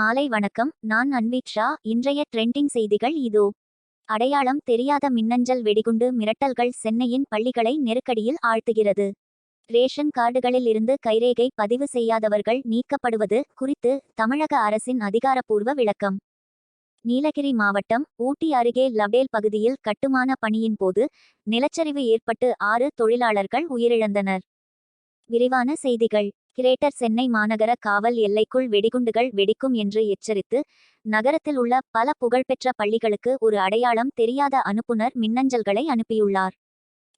மாலை வணக்கம். நான் அன்வித் ஷா. இன்றைய ட்ரெண்டிங் செய்திகள் இதோ. அடையாளம் தெரியாத மின்னஞ்சல் வெடிகுண்டு மிரட்டல்கள் சென்னையின் பள்ளிகளை நெருக்கடியில் ஆழ்த்துகிறது. ரேஷன் கார்டுகளில் இருந்து கைரேகை பதிவு செய்யாதவர்கள் நீக்கப்படுவது குறித்து தமிழக அரசின் அதிகாரப்பூர்வ விளக்கம். நீலகிரி மாவட்டம் ஊட்டி அருகே லபேல் பகுதியில் கட்டுமான பணியின் போது நிலச்சரிவு ஏற்பட்டு ஆறு தொழிலாளர்கள் உயிரிழந்தனர். விரிவான செய்திகள். கிரேட்டர் சென்னை மாநகர காவல் எல்லைக்குள் வெடிகுண்டுகள் வெடிக்கும் என்று எச்சரித்து நகரத்தில் உள்ள பல புகழ்பெற்ற பள்ளிகளுக்கு ஒரு அடையாளம் தெரியாத அனுப்புனர் மின்னஞ்சல்களை அனுப்பியுள்ளார்.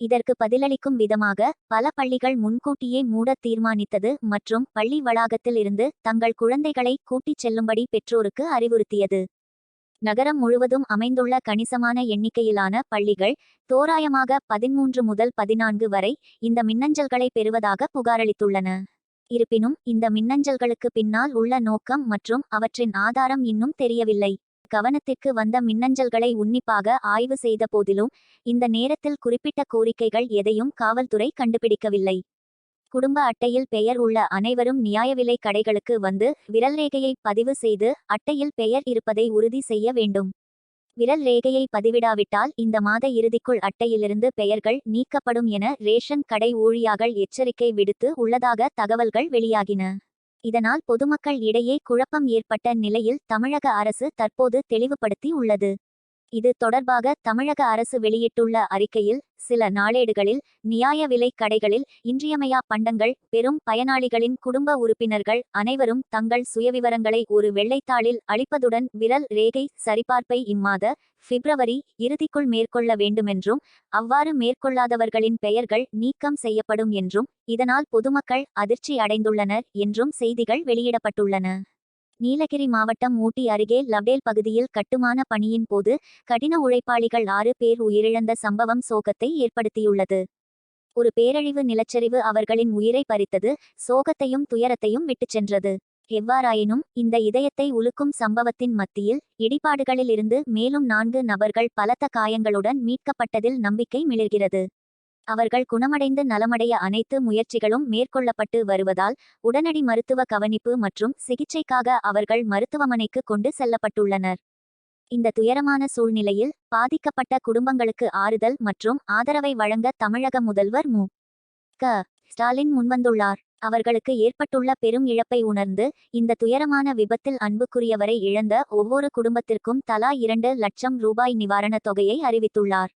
இதற்கு பதிலளிக்கும் விதமாக பல பள்ளிகள் முன்கூட்டியே மூட தீர்மானித்தது மற்றும் பள்ளி வளாகத்தில் இருந்து தங்கள் குழந்தைகளை கூட்டிச் செல்லும்படி பெற்றோருக்கு அறிவுறுத்தியது. நகரம் முழுவதும் அமைந்துள்ள கணிசமான எண்ணிக்கையிலான பள்ளிகள் தோராயமாக பதிமூன்று முதல் பதினான்கு வரை இந்த மின்னஞ்சல்களை பெறுவதாக புகாரளித்துள்ளன. இருப்பினும் இந்த மின்னஞ்சல்களுக்கு பின்னால் உள்ள நோக்கம் மற்றும் அவற்றின் ஆதாரம் இன்னும் தெரியவில்லை. கவனத்திற்கு வந்த மின்னஞ்சல்களை உன்னிப்பாக ஆய்வு செய்த போதிலும் இந்த நேரத்தில் குறிப்பிட்ட கோரிக்கைகள் எதையும் காவல்துறை கண்டுபிடிக்கவில்லை. குடும்ப அட்டையில் பெயர் உள்ள அனைவரும் நியாய விலை கடைகளுக்கு வந்து விரல் ரேகையை பதிவு செய்து அட்டையில் பெயர் இருப்பதை உறுதி செய்ய வேண்டும். விரல் ரேகையை பதிவிடாவிட்டால் இந்த மாத இறுதிக்குள் அட்டையிலிருந்து பெயர்கள் நீக்கப்படும் என ரேஷன் கடை ஊழியார்கள் எச்சரிக்கை விடுத்து உள்ளதாக தகவல்கள் வெளியாகின. இதனால் பொதுமக்கள் இடையே குழப்பம் ஏற்பட்ட நிலையில் தமிழக அரசு தற்போது தெளிவுபடுத்தி உள்ளது. இது தொடர்பாக தமிழக அரசு வெளியிட்டுள்ள அறிக்கையில் சில நாளேடுகளில் நியாய விலை கடைகளில் இன்றியமையா பண்டங்கள் பெரும் பயனாளிகளின் குடும்ப உறுப்பினர்கள் அனைவரும் தங்கள் சுயவிவரங்களை ஒரு வெள்ளைத்தாளில் அளிப்பதுடன் விரல் ரேகை சரிபார்ப்பை இம்மாத பிப்ரவரி இறுதிக்குள் மேற்கொள்ள வேண்டுமென்றும் அவ்வாறு மேற்கொள்ளாதவர்களின் பெயர்கள் நீக்கம் செய்யப்படும் என்றும் இதனால் பொதுமக்கள் அதிர்ச்சி அடைந்துள்ளனர் என்றும் செய்திகள் வெளியிடப்பட்டுள்ளன. நீலகிரி மாவட்டம் ஊட்டி அருகே லபேல் பகுதியில் கட்டுமான பணியின் போது கடின உழைப்பாளிகள் ஆறு பேர் உயிரிழந்த சம்பவம் சோகத்தை ஏற்படுத்தியுள்ளது. ஒரு பேரழிவு நிலச்சரிவு அவர்களின் உயிரை பறித்தது சோகத்தையும் துயரத்தையும் விட்டுச் சென்றது. எவ்வாறாயினும் இந்த இதயத்தை உலுக்கும் சம்பவத்தின் மத்தியில் இடிபாடுகளில் இருந்து மேலும் நான்கு நபர்கள் பலத்த காயங்களுடன் மீட்கப்பட்டதில் நம்பிக்கை மிளர்கிறது. அவர்கள் குணமடைந்து நலமடைய அனைத்து முயற்சிகளும் மேற்கொள்ளப்பட்டு வருவதால் உடனடி மருத்துவ கவனிப்பு மற்றும் சிகிச்சைக்காக அவர்கள் மருத்துவமனைக்கு கொண்டு செல்லப்பட்டுள்ளனர். இந்த துயரமான சூழ்நிலையில் பாதிக்கப்பட்ட குடும்பங்களுக்கு ஆறுதல் மற்றும் ஆதரவை வழங்க தமிழக முதல்வர் மு. க. ஸ்டாலின் முன்வந்துள்ளார். அவர்களுக்கு ஏற்பட்டுள்ள பெரும் இழப்பை உணர்ந்து இந்த துயரமான விபத்தில் அன்புக்குரியவரை இழந்த ஒவ்வொரு குடும்பத்திற்கும் தலா இரண்டு லட்சம் ரூபாய் நிவாரணத் தொகையை அறிவித்துள்ளார்.